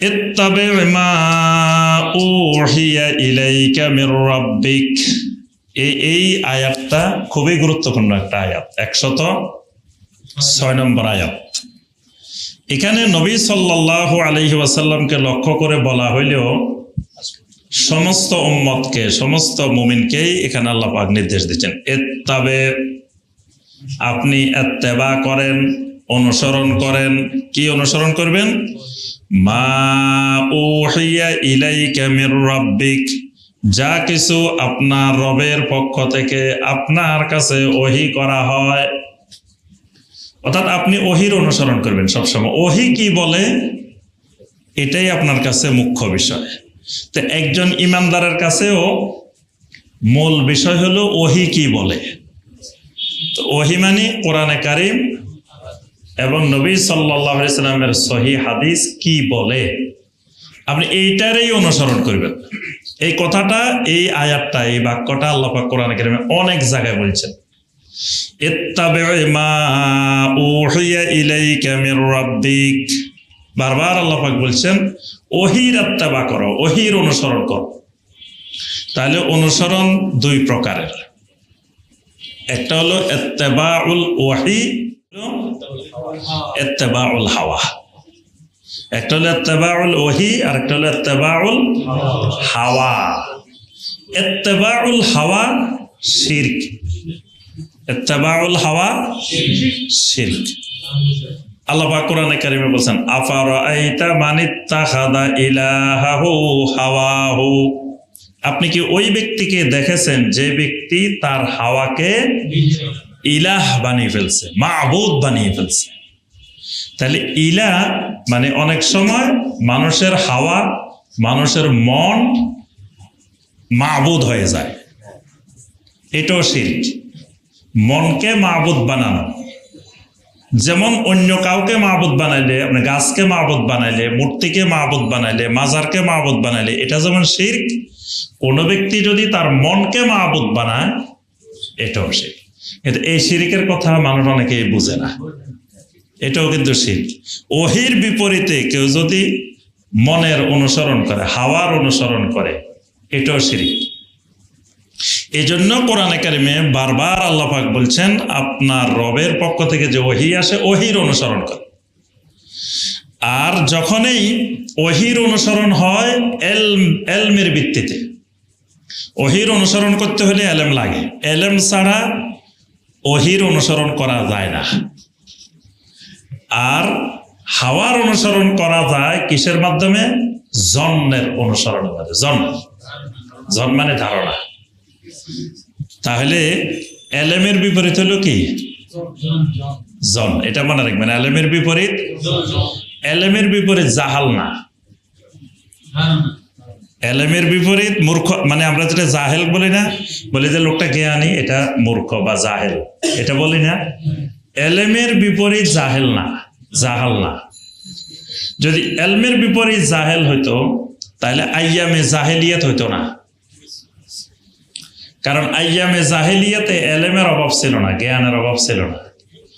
اتبع ما أوحي إليك من ربك এই এই আয়াতটা খুবই গুরুত্বপূর্ণ একটা আয়াত একশত ছয় নম্বর আয়াত এখানে নবী সাল্লাল্লাহু আলাইহি ওয়াসাল্লামকে লক্ষ্য করে বলা হইলেও সমস্ত উম্মতকে সমস্ত মুমিনকেই এখানে আল্লাহ পাক নির্দেশ দিচ্ছেন এত্তাবে আপনি এত্তেবা করেন অনুসরণ করেন কি অনুসরণ করবেন মা উহিয়া ইলাইকা মির রাব্বিক, যা কিছু আপনার রবের পক্ষ থেকে আপনার কাছে ওহি করা হয়। অর্থাৎ আপনি ওহির অনুসরণ করবেন সবসময়। ওহি কি বলে? এটাই আপনার কাছে মুখ্য বিষয়। তো একজন ইমানদারের কাছেও মূল বিষয় হলো ওহি কি বলে? তো ওহি মানে কোরআনে কারিম এবং নবী সাল্লাহ সাল্লামের সহি হাদিস কি বলে? আপনি এইটারই অনুসরণ করবেন। এই কথাটা, এই আয়াতটা, এই বাক্যটা আল্লাহ পাক কোরআনে কারিমে অনেক জায়গায় বলছেন। বারবার আল্লাহ পাক বলছেন ওহির আত্মাবা করো, ওহির অনুসরণ করো। তাহলে অনুসরণ দুই প্রকারের। একটা হলো এত্তেবাউল ওয়াহি এত্তেবাউল হাওয়া। একটা হলো এত্তেবাউল ওহি, আর একটা হলো এত্তেবাউল হাওয়া। এত্তেবাউল হাওয়া শিরক। এত্তেবাউল হাওয়া শিরক। আল্লাহ পাক কোরআনে কারিমে বলছেন, আফারাআইতা মানিত্তাখাদা ইলাহাহু হাওয়াহু? আপনি কি ওই ব্যক্তিকে দেখেছেন যে ব্যক্তি তার হাওয়াকে ইলাহ বানিয়ে ফেলছে, মাবুদ বানিয়ে ফেলছে। তাহলে ইলা মানে অনেক সময় মানুষের হাওয়া, মানুষের মন মাবুদ হয়ে যায়। এটাও শিল্প মনকে মাবুদ বানানো। যেমন অন্য কাউকে মাহবুদ বানাইলে আপনি গাছকে মাহবুদ বানাইলে, মূর্তিকে মাহবুদ বানাইলে, মাজারকে মাহবুদ বানাইলে, এটা যেমন শির্ক, কোনো ব্যক্তি যদি তার মনকে মাহবুদ বানায়, এটাও শির্ক। কিন্তু এই শিরিকের কথা মানুষ অনেকেই বুঝে না। এটাও কিন্তু শির্ক। ওহির বিপরীতে কেউ যদি মনের অনুসরণ করে, হাওয়ার অনুসরণ করে, এটাও শিরিক। এই জন্য কোরআনে কারিমে বারবার আল্লাহ পাক বলছেন, আপনার রবের পক্ষ থেকে যে ওহি আসে, ওহির অনুসরণ করে। আর যখনই ওহির অনুসরণ হয় এল এলমের ভিত্তিতে। ওহির অনুসরণ করতে হলে এলেম লাগে। এলেম ছাড়া ওহির অনুসরণ করা যায় না। আর হাওয়ার অনুসরণ করা যায় কিসের মাধ্যমে? জন্মের অনুসরণের মাধ্যমে। জন্ম জন্ম মানে ধারণা। তাহলে এলেমের বিপরীত হলো কি? জন। এটা মনে রাখবেন, এলেমের বিপরীত? এলেমের বিপরীত জাহাল না। এলেমের বিপরীত মূর্খ মানে আমরা যেটা জাহেল বলি না, বলি যে লোকটা জ্ঞানী, এটা মূর্খ বা জাহেল। এটা বলি না। এলেমের বিপরীত জাহেল না, জাহাল না। যদি এলমের বিপরীত জাহেল হইতো, তাহলে আইয়ামে জাহেলিয়াত হইতো না। কারণ আইয়ামে জাহেলিয়াতে এলেমের অভাব ছিল না, জ্ঞানের অভাব ছিল না।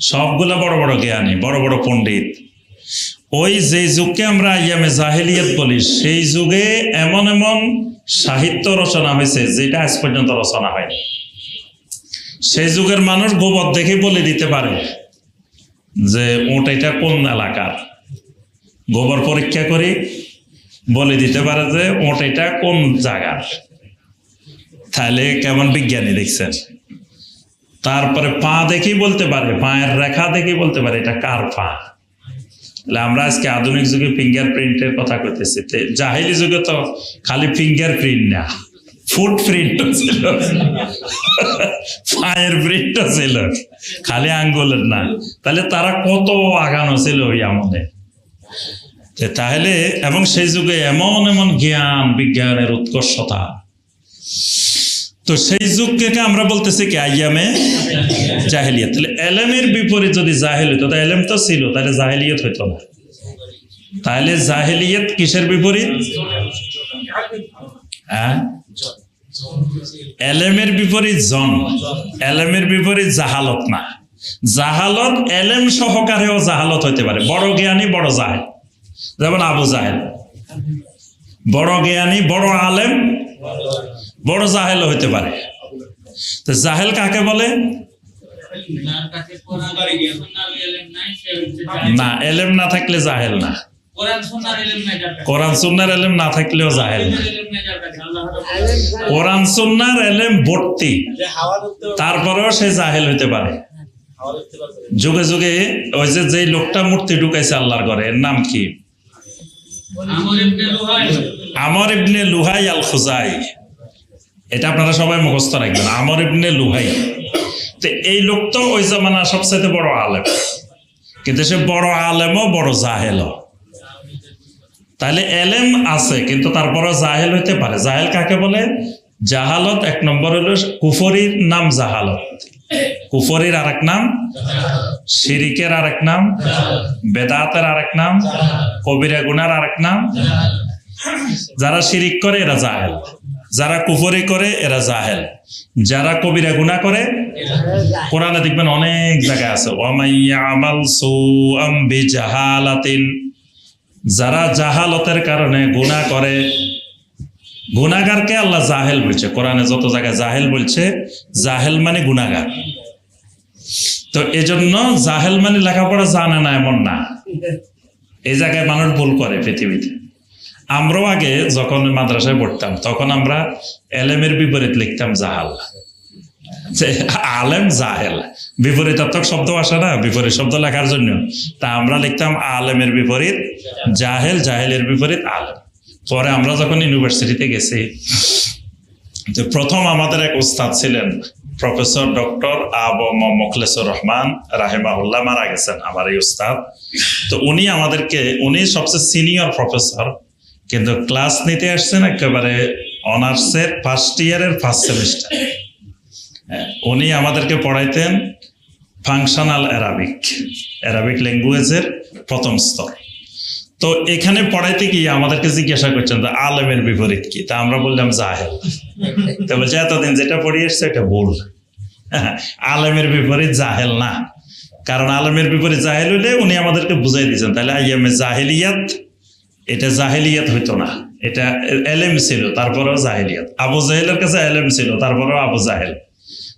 সবগুলো বড় বড় জ্ঞানী, বড় বড় পণ্ডিত। ওই যে যুগকে আমরা আইয়ামে জাহেলিয়াত বলি, সেই যুগে এমন এমন সাহিত্য রচনা হয়েছে, যেটা আজ পর্যন্ত রচনা হয়নি। সেই যুগের মানুষ গোবর দেখে বলে দিতে পারে যে, ওটা এটা কোন এলাকার? গোবর পরীক্ষা করে বলে দিতে পারে যে, ওটা এটা কোন জায়গার? তাহলে কেমন বিজ্ঞানী দেখছেন? তারপরে পা দেখেই বলতে পারে, পায়ের রেখা দেখেই বলতে পারে, এটা কার পা? আমরা আজকে আধুনিক যুগে ফিঙ্গার প্রিন্টের কথা কইতেছি। তে জাহিলি যুগে তো খালি ফিঙ্গার প্রিন্ট না ফুট প্রিন্টও ছিল। পায়ের প্রিন্টও ছিল। খালি আঙ্গুলের না। তাহলে তারা কত আগানো ছিল ওই আমলে? তাহলে, এবং সেই যুগে এমন এমন জ্ঞান, বিজ্ঞানের উৎকর্ষতা। তো সেই যুগকে আমরা বলতেছি কি, আইয়ামে জাহেলিয়াত। তাহলে এলেমের বিপরীত যদি জাহেল হইতো তাহলে এলেম তো ছিল, তাহলে জাহেলিয়ত হইতো না। তাহলে জাহেলিয়ত কিসের বিপরীত? হ্যাঁ? এলেমের বিপরীত জন, এলেমের বিপরীত জাহালত না। জাহালত এলেম সহকারেও জাহালত হইতে পারে। বড় জ্ঞানী, বড় জাহেল। যেমন আবু জাহেল। বড় জ্ঞানী, বড় আলেম। বড় জাহেল হইতে পারে। তো জাহেল কাকে বলে। না এলেম না থাকলে জাহেল না। কোরআন সুন্নার এলেম না থাকলেও জাহেল না। কোরআন সুন্নার এলেম ভর্তি। তারপরেও সে জাহেল হইতে পারে। যুগে যুগে ওই যে যেই লোকটা মূর্তি ঢুকাইছে আল্লাহর ঘরে এর নাম কি? আমর ইবনে লুহাই। আমর ইবনে লুহাই আল খুজাই এটা আপনারা সবাই মুখস্থ রাখবেন। আমর ইবনে লুহাই। তো এই লোক তো ওই জামানার সবচাইতে বড় আলেম। কিন্তু সে বড় আলেমও, বড় জাহেলও। তাহলে এলেম আছে, কিন্তু তারপরে জাহেল হইতে পারে। জাহেল কাকে বলে? জাহালত, এক নম্বর হলো কুফরির নাম জাহালত। কুফরির আরেক নাম শিরিকের আরেক নাম, বেদাতের আরেক নাম, কবিরা গুনার আরেক নাম। যারা শিরিক করে, এরা জাহেল। যারা কুফরি করে, এরা জাহেল। যারা কবিরা গুনাহ করে, কোরআনে দেখবেন অনেক জায়গায় আছে। যারা জাহালতের কারণে গুনাহ করে গুনাগারকে আল্লাহ জাহেল বলছে। কোরআনে যত জায়গায় জাহেল বলছে, জাহেল মানে গুনাগার তো এজন্য জাহেল মানে লেখাপড়া জানে না, এমন না। এই জায়গায় মানুষ ভুল করে পৃথিবীতে। আমরাও আগে যখন মাদ্রাসায় পড়তাম, তখন আমরা এলেমের বিপরীত লিখতাম জাহাল। আলেম জাহেল। বিপরীতাত্মক শব্দ আসে না, বিপরীত শব্দ লেখার জন্য। তা আমরা লিখতাম আলেমের বিপরীত, জাহেল জাহেলের বিপরীত আলেম। পরে আমরা যখন ইউনিভার্সিটিতে গেছি, তো প্রথম আমাদের এক উস্তাদ ছিলেন, প্রফেসর ডক্টর আব মোখলেসুর রহমান রাহেমাহুল্লাহ, মারা গেছেন আমার এই উস্তাদ। তো উনি আমাদেরকে, উনি সবচেয়ে সিনিয়র প্রফেসর কিন্তু ক্লাস নিতে আসছেন একেবারে অনার্সের ফার্স্ট ইয়ারের ফার্স্ট সেমিস্টার উনি আমাদেরকে পড়াইতেন ফাংশনাল অ্যারাবিক অ্যারাবিক ল্যাঙ্গুয়েজের প্রথম স্তর। তো এখানে পড়াইতে গিয়ে আমাদেরকে জিজ্ঞাসা করছেন, তো আলেমের বিপরীত কি? তা আমরা বললাম, জাহেল। তো বলছে, এতদিন যেটা পড়িয়ে এসছে এটা ভুল। আলেমের বিপরীত জাহেল না। কারণ আলেমের বিপরীত জাহেল হইলে উনি আমাদেরকে বুঝাই দিয়েছেন, তাহলে আইয়ামে জাহেলিয়াত এটা জাহেলিয়াত হইতো না। এটা এলেম ছিল, তারপরেও জাহেলিয়াত। আবু জাহেলের কাছে এলেম ছিল, তারপরেও আবু জাহেল।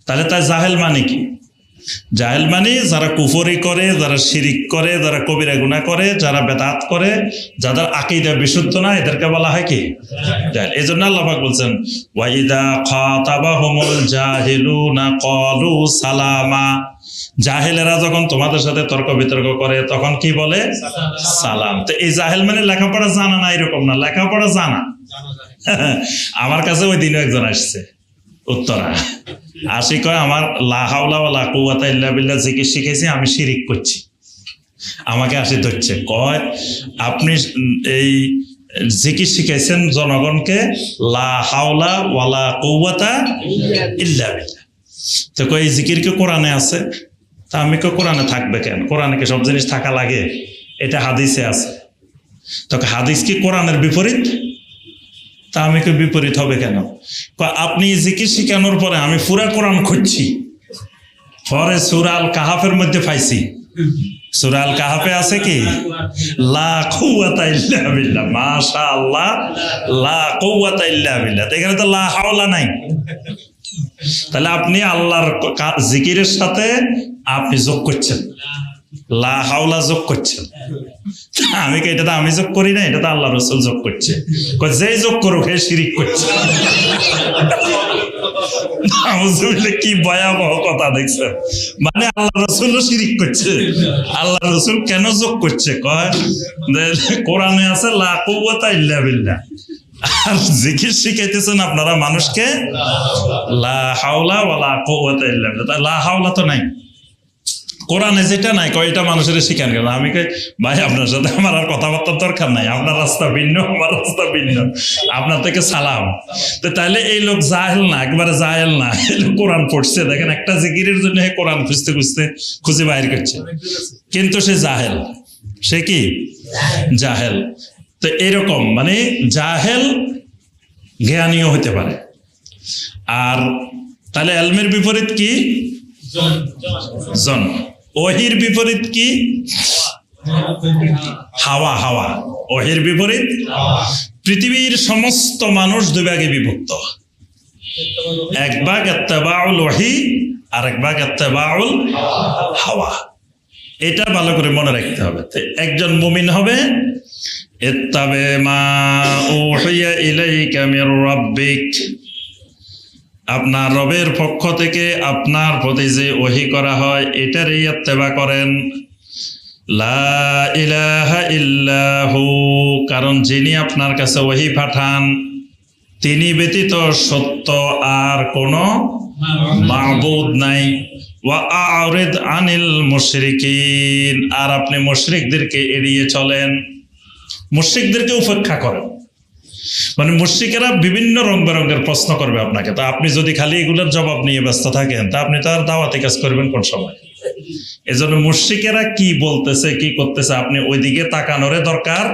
তাহলে তাই জাহেল মানে কি? জাহেল মানে যারা কুফরি করে, যারা শিরিক করে, যারা কবিরা গুনাহ করে, যারা বেদাত করে, যাদের আকিদা বিশুদ্ধ না, এদেরকে বলা হয় কি? জাহেল। এই জন্য আল্লাহ পাক বলছেন, ওয়াইদা খাতাবাহুমুল জাহিলুনা, ক্বালু সালামা। জাহেলেরা যখন তোমাদের সাথে তর্ক বিতর্ক করে, তখন কি বলে? সালাম। তো এই জাহেল মানে লেখাপড়া জানা না, এরকম না। লেখাপড়া জানা। আমার কাছে ওই দিনও একজন আসছে। উত্তরা। আসি কয়, আমার লাহাউলা লা ইল্লা বিল্লাহ জিকির শিখেছি, আমি শিরিক করছি। আমাকে আসি ধরছে। কয়, আপনি এই জিকির শিখাইছেন জনগণকে? লা হাওলা ওয়ালা কুয়াতা ইল্লা বিল্লাহ। তো কই জিকির কি কোরআনে আছে? তা আমি কই কোরআনে থাকবে কেন? কোরআনে কি সব জিনিস থাকা লাগে? এটা হাদিসে আছে। তো হাদিস কি কোরআনের বিপরীত? তা আমি কি বিপরীত হবে কেন? আপনি জিকির শিখানোর পরে আমি পুরা কোরআন খুঁজছি। পরে সুরাল কাহাফের মধ্যে পাইছি। সুরাল কাহাফে আছে কি? লা কুওয়াতা ইল্লা বিল্লাহ। মাশাআল্লাহ, লা কুওয়াতা ইল্লা বিল্লাহ। এখানে তো লা হাওলা নাই। তাহলে আপনি আল্লাহর জিকিরের সাথে আপনি যোগ করছেন। লা হাওলা যোগ করছেন। আমি এটা তো আমি যোগ করি না, এটা তো আল্লাহ রসুল যোগ করছে। যেই যোগ করুক, হে শিরিক করছে। কি ভয়াবহ কথা দেখছেন। মানে আল্লাহ রসুলও শিরিক করছে। আল্লাহ রসুল কেন যোগ করছে? কয়, যে কোরআনে আছে, লা কুওয়াতা ইল্লা বিল্লাহ। আর জিকির শিখাইতেছেন আপনারা মানুষকে? লা হাওলা ওয়ালা কুওয়াতা লা হাওলা তো নাই। কোরআনে যেটা নাই, কয় এটা মানুষের শিখান কেন আমি কই, ভাই, আপনার সাথে আমার আর কথাবার্তার দরকার নাই। আপনার রাস্তা ভিন্ন, আমার রাস্তা ভিন্ন। আপনার থেকে সালাম। তো তাহলে এই লোক জাহেল না, একবারে জাহেল না। এই কোরআন পড়ছে। দেখেন একটা জিকিরের জন্য কোরআন খুঁজতে খুঁজতে খুঁজে বাইর করছে। কিন্তু সে জাহেল। সে কি? জাহেল। তো এরকম মানে জাহেল জ্ঞানীয় হতে পারে। আর তাহলে এলমের বিপরীত কি? জন। ওহির বিপরীত কি? হাওয়া হাওয়া। ওহির বিপরীত? পৃথিবীর সমস্ত মানুষ দুই ভাগে বিভক্ত। এক ভাগ এত্তেবাউল ওহি আর এক ভাগ এত্তেবাউল হাওয়া। এটা ভালো করে মনে রাখতে হবে। একজন মুমিন হবে ইত্তাবে মা উহিয়া ইলাইকা মির রাব্বিক। আপনার রবের পক্ষ থেকে আপনার প্রতি যে ওহি করা হয়, এটারই ইত্তেবা করেন। লা ইলাহা ইল্লাহু, কারণ যিনি আপনার কাছে ওহি পাঠান, তিনি ব্যতীত সত্য আর কোনো মাহবুদ নাই। ওয়া আনিল মুশরিকিন, আর আপনি মুশরিকদেরকে এড়িয়ে চলেন। মুশরিকদেরকে উপেক্ষা করেন মানে মুর্শিকেরা বিভিন্ন রং বেরঙের প্রশ্ন করবে আপনাকে। তা আপনি যদি খালি এগুলোর জবাব নিয়ে ব্যস্ত থাকেন, তা আপনি তার দাওয়াতি কাজ করবেন কোন সময়? এজন্য মুর্শিকেরা কি বলতেছে, কি করতেছে, আপনি ওইদিকে তাকানোরে দরকার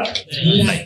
নাই।